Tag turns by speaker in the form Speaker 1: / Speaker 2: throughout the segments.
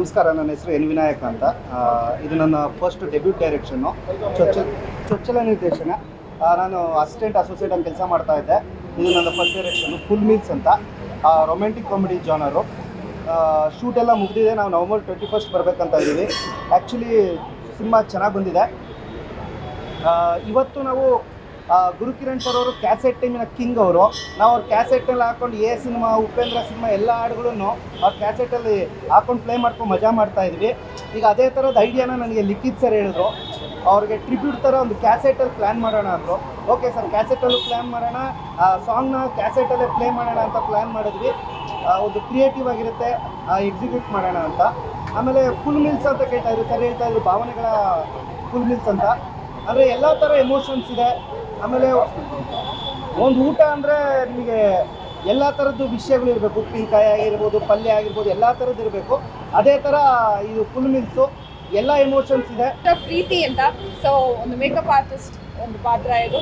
Speaker 1: ನಮಸ್ಕಾರ, ನನ್ನ ಹೆಸರು ಎನ್ ವಿನಾಯಕ ಅಂತ. ಇದು ನನ್ನ ಫಸ್ಟ್ ಡೆಬ್ಯೂಟ್ ಡೈರೆಕ್ಷನ್ನು ಚೊಚ್ಚ ಚೊಚ್ಚಲ ನಿರ್ದೇಶನ. ನಾನು ಅಸಿಸ್ಟೆಂಟ್ ಅಸೋಸಿಯೇಟ್ ಅಂತ ಕೆಲಸ ಮಾಡ್ತಾ ಇದ್ದೆ. ಇದು ನನ್ನ ಫಸ್ಟ್ ಡೈರೆಕ್ಷನ್ನು ಫುಲ್ ಮೀಲ್ಸ್ ಅಂತ. ರೊಮ್ಯಾಂಟಿಕ್ ಕಾಮಿಡಿ ಜಾನರು ಶೂಟ್ ಎಲ್ಲ ಮುಗಿದಿದೆ. ನಾವು ನವಂಬರ್ ಟ್ವೆಂಟಿ ಫಸ್ಟ್ ಬರಬೇಕಂತ ಇದ್ದೀವಿ. ಆ್ಯಕ್ಚುಲಿ ಸಿನಿಮಾ ಚೆನ್ನಾಗಿ ಬಂದಿದೆ. ಇವತ್ತು ನಾವು ಆ, ಗುರುಕಿರಣ್ ಸರ್ ಅವರು ಕ್ಯಾಸೆಟ್ ಟೈಮಿನ ಕಿಂಗ್ ಅವರು. ನಾವು ಅವ್ರ ಕ್ಯಾಸೆಟಲ್ಲಿ ಹಾಕೊಂಡು ಎ ಸಿನಿಮಾ ಉಪೇಂದ್ರ ಸಿನಿಮಾ ಎಲ್ಲ ಹಾಡುಗಳನ್ನು ಅವ್ರ ಕ್ಯಾಸೆಟಲ್ಲಿ ಹಾಕೊಂಡು ಪ್ಲೇ ಮಾಡ್ಕೊಂಡು ಮಜಾ ಮಾಡ್ತಾ ಇದ್ವಿ. ಈಗ ಅದೇ ಥರದ ಐಡಿಯಾನ ನನಗೆ ಲಿಖಿತ್ ಸರ್ ಹೇಳಿದ್ರು. ಅವ್ರಿಗೆ ಟ್ರಿಬ್ಯೂಟ್ ಥರ ಒಂದು ಕ್ಯಾಸೆಟಲ್ಲಿ ಪ್ಲ್ಯಾನ್ ಮಾಡೋಣ ಅಂದರು. ಓಕೆ ಸರ್ ಕ್ಯಾಸೆಟಲ್ಲೂ ಪ್ಲ್ಯಾನ್ ಮಾಡೋಣ. ಆ ಸಾಂಗ್ನ ಕ್ಯಾಸೆಟಲ್ಲೇ ಪ್ಲೇ ಮಾಡೋಣ ಅಂತ ಪ್ಲ್ಯಾನ್ ಮಾಡಿದ್ವಿ. ಒಂದು ಕ್ರಿಯೇಟಿವ್ ಆಗಿರುತ್ತೆ ಎಕ್ಸಿಕ್ಯೂಟ್ ಮಾಡೋಣ ಅಂತ. ಆಮೇಲೆ ಫುಲ್ ಮಿಲ್ಸ್ ಅಂತ ಕೇಳ್ತಾ ಇದ್ರು. ಸರ್ ಹೇಳ್ತಾ ಇದ್ರು ಭಾವನೆಗಳ ಫುಲ್ ಮಿಲ್ಸ್ ಅಂತ. ಅಂದರೆ ಎಲ್ಲ ಥರ ಎಮೋಷನ್ಸ್ ಇದೆ. ಆಮೇಲೆ ಒಂದು ಊಟ ಅಂದರೆ ನಿಮಗೆ ಎಲ್ಲ ಥರದ್ದು ವಿಷಯಗಳು ಇರಬೇಕು. ಉಪ್ಪಿನಕಾಯಿ ಆಗಿರ್ಬೋದು, ಪಲ್ಯ ಆಗಿರ್ಬೋದು, ಎಲ್ಲ ಥರದ್ದು ಇರಬೇಕು. ಅದೇ ಥರ ಇದು ಫುಲ್ ಮೀಲ್ಸು ಎಲ್ಲ ಎಮೋಷನ್ಸ್ ಇದೆ.
Speaker 2: ಪ್ರೀತಿ ಅಂತ. ಸೊ ಒಂದು ಮೇಕಪ್ ಆರ್ಟಿಸ್ಟ್ ಒಂದು ಪಾತ್ರ ಇದು.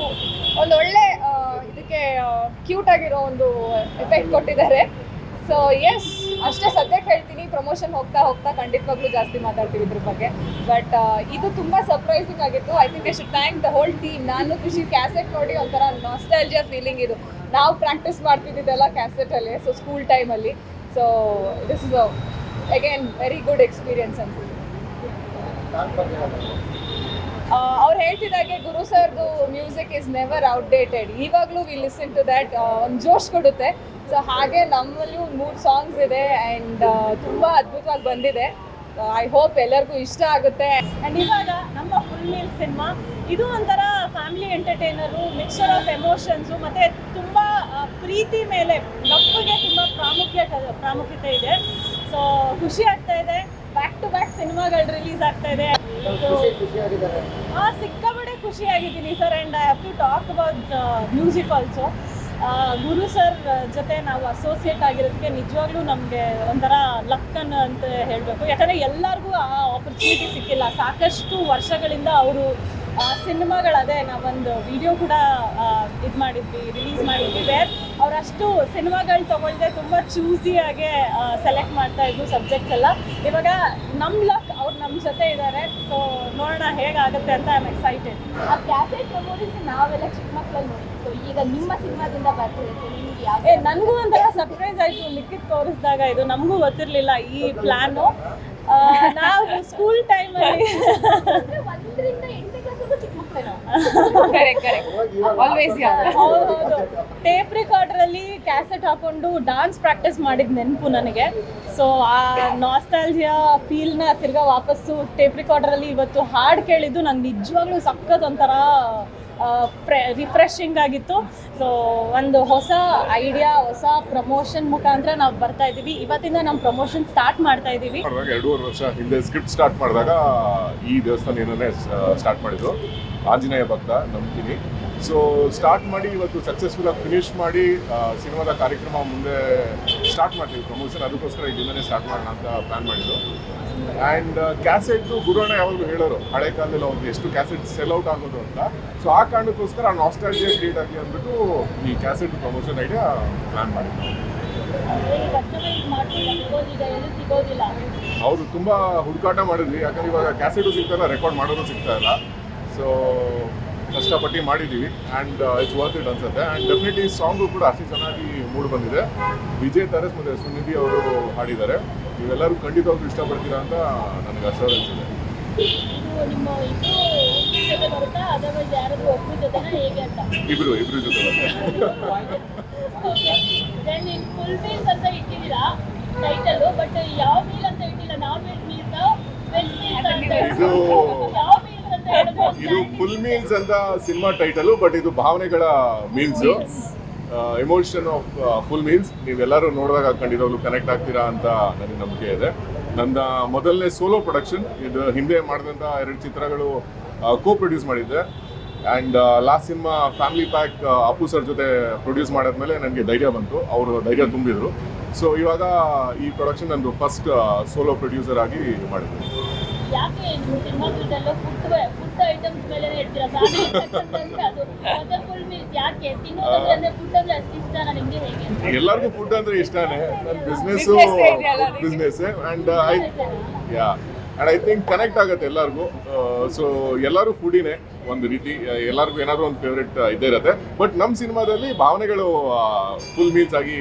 Speaker 2: ಒಂದು ಒಳ್ಳೆ ಇದಕ್ಕೆ ಕ್ಯೂಟ್ ಆಗಿರೋ ಒಂದು ಎಫೆಕ್ಟ್ ಕೊಟ್ಟಿದ್ದಾರೆ. ಸೊ ಎಸ್ ಅಷ್ಟೇ ಸದ್ಯಕ್ಕೆ ಹೇಳ್ತೀನಿ. ಪ್ರಮೋಷನ್ ಹೋಗ್ತಾ ಹೋಗ್ತಾ ಖಂಡಿತವಾಗ್ಲೂ ಜಾಸ್ತಿ ಮಾತಾಡ್ತೀವಿ ಇದ್ರ ಬಗ್ಗೆ. ಬಟ್ ಇದು ತುಂಬಾ ಸರ್ಪ್ರೈಸಿಂಗ್ ಆಗಿತ್ತು. I think I should thank the whole team ನಾನು ಖುಷಿ ಕ್ಯಾಸೆಟ್ ನೋಡಿ ಒಂಥರ ನಾಸ್ಟಾಲಜಿಯಾ ಫೀಲಿಂಗ್ ಇದು. ನಾವು ಪ್ರಾಕ್ಟೀಸ್ ಮಾಡ್ತಿದ್ದಿದ್ದೆಲ್ಲ ಕ್ಯಾಸೆಟಲ್ಲಿ ಸೊ ಸ್ಕೂಲ್ ಟೈಮಲ್ಲಿ so this is again very good experience ಅನ್ಸುತ್ತೆ. ಅವ್ರು ಹೇಳ್ತಿದ್ದಾಗೆ ಗುರು ಸರ್ದು ಮ್ಯೂಸಿಕ್ ಇಸ್ ನೆವರ್ ಔಟ್ಡೇಟೆಡ್ ಇವಾಗಲೂ ವಿ ಲಿಸನ್ ಟು ದ್ಯಾಟ್ ಒಂದು ಜೋಶ್ ಕೊಡುತ್ತೆ. ಸೊ ಹಾಗೆ ನಮ್ಮಲ್ಲಿ ಒಂದು ಮೂರು ಸಾಂಗ್ಸ್ ಇದೆ ಆ್ಯಂಡ್ ತುಂಬ ಅದ್ಭುತವಾಗಿ ಬಂದಿದೆ. ಐ ಹೋಪ್ ಎಲ್ಲರಿಗೂ ಇಷ್ಟ ಆಗುತ್ತೆ.
Speaker 3: ಆ್ಯಂಡ್ ಇವಾಗ ನಮ್ಮ ಫುಲ್ ಮೀಲ್ ಸಿನಿಮಾ ಇದು ಒಂಥರ family entertainer mixer of emotions ಮತ್ತು ತುಂಬ ಪ್ರೀತಿ ಮೇಲೆ ನಪ್ಪಗೆ ತುಂಬ ಪ್ರಾಮುಖ್ಯತೆ ಪ್ರಾಮುಖ್ಯತೆ ಇದೆ. ಸೊ ಖುಷಿ ಆಗ್ತಾ ಇದೆ. ಬ್ಯಾಕ್ ಟು ಬ್ಯಾಕ್ ಸಿನಿಮಾಗಳು ರಿಲೀಸ್ ಆಗ್ತಾ ಇದೆ. ಆ, ಖುಷಿ ಖುಷಿಯಾಗಿದ್ದೀನಿ sir and I have to talk about music also Guru sir ಜೊತೆ ನಾವು ಅಸೋಸಿಯೇಟ್ ಆಗಿರೋದಕ್ಕೆ ನಿಜವಾಗ್ಲೂ ನಮಗೆ ಒಂಥರ ಲಕ್ ಅಂತ ಹೇಳಬೇಕು. ಯಾಕಂದರೆ ಎಲ್ಲರಿಗೂ ಆ ಆಪರ್ಚುನಿಟಿ ಸಿಕ್ಕಿಲ್ಲ. ಸಾಕಷ್ಟು ವರ್ಷಗಳಿಂದ ಅವರು ಸಿನಿಮಾಗಳದೇ ನಾವೊಂದು ವಿಡಿಯೋ ಕೂಡ ಇದು ಮಾಡಿದ್ವಿ ರಿಲೀಸ್ ಮಾಡಿದ್ವಿ. ವೇರ್ ಅವರಷ್ಟು ಸಿನಿಮಾಗಳು ತೊಗೊಳ್ದೆ ತುಂಬ ಚೂಸಿಯಾಗೆ ಸೆಲೆಕ್ಟ್ ಮಾಡ್ತಾ ಇದ್ರು ಸಬ್ಜೆಕ್ಟ್ಸ್ ಎಲ್ಲ. ಇವಾಗ ನಮ್ಮ ಲಕ್ ನಮ್ಮ ಜೊತೆ ಇದ್ದಾರೆ ಸೊ ನೋಡೋಣ ಹೇಗಾಗುತ್ತೆ ಅಂತ ಐ ಆಮ್ ಎಕ್ಸೈಟೆಡ್
Speaker 4: ಆ ಕ್ಯಾಸೆಟ್ ಮೆಮೊರೀಸ್ ನಾವೆಲ್ಲ ಚಿಕ್ಕ ಮಕ್ಕಳಲ್ಲಿ ನೋಡಿದ್ವಿ. ಈಗ ನಿಮ್ಮ ಸಿನಿಮಾದಿಂದ ಬರ್ತಿದೆ ನಿಮ್ಗೆ ಯಾವ
Speaker 3: ಏ ನನಗೂ ಒಂಥರ ಸರ್ಪ್ರೈಸ್ ಆಯಿತು. ಲಿಖಿತ್ ತೋರಿಸಿದಾಗ ಇದು ನಮಗೂ ಗೊತ್ತಿರಲಿಲ್ಲ ಈ ಪ್ಲ್ಯಾನು ನಾವು ಸ್ಕೂಲ್ ಟೈಮಲ್ಲಿ
Speaker 4: ಒಂದರಿಂದ ಎಂಟನೇ ನಾವು
Speaker 2: ಕರೆಕ್ಟ್
Speaker 3: ಟೇಪ್ ರಿಕಾರ್ಡ್ರಲ್ಲಿ ಕ್ಯಾಸೆಟ್ ಹಾಕೊಂಡು ಡಾನ್ಸ್ ಪ್ರಾಕ್ಟೀಸ್ ಮಾಡಿದ ನೆನಪು ನನಗೆ. ಸೊ ಆ ನಾಸ್ಟಾಲ್ಜಿಯಾ ನ ತಿರ್ಗಾ ವಾಪಸ್ಸು ಟೇಪ್ ರಿಕಾರ್ಡ್ರಲ್ಲಿ ಇವತ್ತು ಹಾಡು ಕೇಳಿದ್ದು ನಂಗೆ ನಿಜವಾಗ್ಲೂ ಸಖತ್ ಒಂಥರ ರಿಫ್ರೆಶಿಂಗ್ ಆಗಿತ್ತು. ಸೊ ಒಂದು ಹೊಸ ಐಡಿಯಾ ಹೊಸ ಪ್ರಮೋಷನ್ ಮುಖಾಂತರ ನಾವು ಬರ್ತಾ ಇದೀವಿ ಇವತ್ತಿಂದ ನಮ್ಮ ಪ್ರಮೋಷನ್ ಸ್ಟಾರ್ಟ್ ಮಾಡ್ತಾ
Speaker 5: ಮಾಡಿದಾಗ ಎರಡೂವರೆ ವರ್ಷ ಹಿಂದೆ ಸ್ಕ್ರಿಪ್ಟ್ ಸ್ಟಾರ್ಟ್ ಮಾಡಿದಾಗ ಈ ದೇವಸ್ಥಾನ ಏನನ್ನೇ ಸ್ಟಾರ್ಟ್ ಮಾಡಿದ್ರು. ಆಂಜನೇಯ ಭಕ್ತ ನಂಬ್ತೀನಿ ಸೊ ಸ್ಟಾರ್ಟ್ ಮಾಡಿ, ಇವತ್ತು ಸಕ್ಸಸ್ಫುಲ್ ಆಗಿ ಫಿನಿಶ್ ಮಾಡಿ ಸಿನಿಮಾದ ಕಾರ್ಯಕ್ರಮ ಮುಂದೆ ಸ್ಟಾರ್ಟ್ ಮಾಡ್ತೀವಿ. ಪ್ರಮೋಷನ್ ಅದಕ್ಕೋಸ್ಕರ ಇಲ್ಲಿಂದನೇ ಸ್ಟಾರ್ಟ್ ಮಾಡೋಣ ಅಂತ ಪ್ಲಾನ್ ಮಾಡಿದ್ದು. ಆ್ಯಂಡ್ ಕ್ಯಾಸೆಟ್ ಗುರುಣ ಯಾವಾಗಲೂ ಹೇಳೋರು, ಹಳೆ ಕಾಲದಲ್ಲಿ ಅವ್ರಿಗೆ ಎಷ್ಟು ಕ್ಯಾಸೆಟ್ ಸೆಲ್ ಔಟ್ ಆಗೋದು ಅಂತ. ಸೊ ಆ ಕಾರಣಕ್ಕೋಸ್ಕರ ಆ ನಾಸ್ಟಾಲಜಿಯಾ ಕ್ರಿಯೇಟ್ ಆಗಲಿ ಅಂದ್ಬಿಟ್ಟು ಈ ಕ್ಯಾಸೆಟ್ ಪ್ರಮೋಷನ್ ಐಡಿಯಾ ಪ್ಲಾನ್ ಮಾಡಿದ್ದು. ಹೌದು, ತುಂಬ ಹುಡುಕಾಟ ಮಾಡಿದ್ವಿ. ಯಾಕಂದ್ರೆ ಇವಾಗ ಕ್ಯಾಸೆಟು ಸಿಗ್ತಾಯಿಲ್ಲ ರೆಕಾರ್ಡ್ ಮಾಡೋದು ಸಿಗ್ತಾ ಇಲ್ಲ. ಸೊ ಕಷ್ಟಪಟ್ಟು ಮಾಡಿದ್ದೀವಿ ಆ್ಯಂಡ್ ಇಟ್ಸ್ ವರ್ತ್ ಇಟ್ ಅನ್ಸುತ್ತೆ. ಆ್ಯಂಡ್ ಡೆಫಿನೆಟ್ಲಿ ಸಾಂಗು ಕೂಡ ಅಷ್ಟು ಚೆನ್ನಾಗಿ ಮೂಡ್ ಬಂದಿದೆ. ವಿಜಯ್ ತರಸ್ ಮತ್ತು ಸುನಿಧಿ ಅವರು ಹಾಡಿದ್ದಾರೆ. ನೀವೆಲ್ಲರೂ ಖಂಡಿತವಾಗ್ಲೂ ಇಷ್ಟಪಡ್ತೀರಾ ಅಂತ ನನಗೆ ಅಶ್ಯೂರೆನ್ಸ್ ಇದೆ. ಇಬ್ರು ಇಬ್ರು ಜೊತೆ
Speaker 3: ಬಟ್ ಯಾವ ಮೀಲ್ ಅಂತ ಇಟ್ಟಿಲ್ಲ? ನಾನ್ ವೆಜ್
Speaker 5: ಇದು ಫುಲ್ ಮೀಲ್ಸ್ ಅಂತ ಸಿನಿಮಾ ಟೈಟಲು ಬಟ್ ಇದು ಭಾವನೆಗಳ meals emotion of full meals ನೀವೆಲ್ಲರೂ ನೋಡಿದಾಗ ಖಂಡಿತವಾಗ್ಲೂ ಕನೆಕ್ಟ್ ಆಗ್ತೀರಾ ಅಂತ ನನಗೆ ನಂಬಿಕೆ ಇದೆ. ನನ್ನ ಮೊದಲನೇ ಸೋಲೋ ಪ್ರೊಡಕ್ಷನ್ ಇದು ಹಿಂದೆ ಮಾಡಿದಂಥ ಎರಡು ಚಿತ್ರಗಳು ಕೋ ಪ್ರೊಡ್ಯೂಸ್ ಮಾಡಿದ್ದೆ. And last cinema family pack Appu sir ಜೊತೆ ಪ್ರೊಡ್ಯೂಸ್ ಮಾಡಿದ್ಮೇಲೆ ನನಗೆ ಧೈರ್ಯ ಬಂತು. ಅವರು ಧೈರ್ಯ ತುಂಬಿದ್ರು. ಸೊ ಇವಾಗ ಈ ಪ್ರೊಡಕ್ಷನ್ ನಂದು ಫಸ್ಟ್ ಸೋಲೋ ಪ್ರೊಡ್ಯೂಸರ್ ಆಗಿ ಮಾಡಿದ್ದೆ.
Speaker 3: ಯಾಕೆ ನಿಮ್ಮ ಸಿನಿಮಾಗಳದೆಲ್ಲ ಫುಡ್ ಫುಡ್ ಐಟಮ್ಸ್ ಮೇಲೆ ಇಡ್ತೀರಾ? ಫ್ಯಾಮಿಲಿ ಅದು ಫುಲ್
Speaker 4: ಮೀನ್ಸ್ ಯಾಕೆ? ತಿನ್ನೋದಂದ್ರೆ ಅಂದ್ರೆ ಫುಡ್ ಅಂದ್ರೆ ಅಷ್ಟು ಇಷ್ಟನಾ ನಿಮ್ಗೆ ಹೇಗೆ?
Speaker 5: ಎಲ್ಲರಿಗೂ ಫುಡ್ ಅಂದ್ರೆ ಇಷ್ಟನೇ. ನನ್ನ business business and I yeah and I think connect ಆಗುತ್ತೆ ಎಲ್ಲರಿಗೂ. ಸೊ ಎಲ್ಲರೂ ಫುಡಿನೇ ಒಂದು ರೀತಿ. ಎಲ್ಲರಿಗೂ ಏನಾದ್ರು ಒಂದು ಫೇವ್ರೆಟ್ ಇದ್ದೇ ಇರುತ್ತೆ. ಬಟ್ ನಮ್ಮ ಸಿನಿಮಾದಲ್ಲಿ ಭಾವನೆಗಳು ಫುಲ್ ಮೀಲ್ಸ್ ಆಗಿ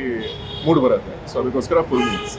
Speaker 5: ಮೂಡ್ ಬರುತ್ತೆ. ಸೊ ಅದಕ್ಕೋಸ್ಕರ ಫುಲ್ ಮೀಲ್ಸ್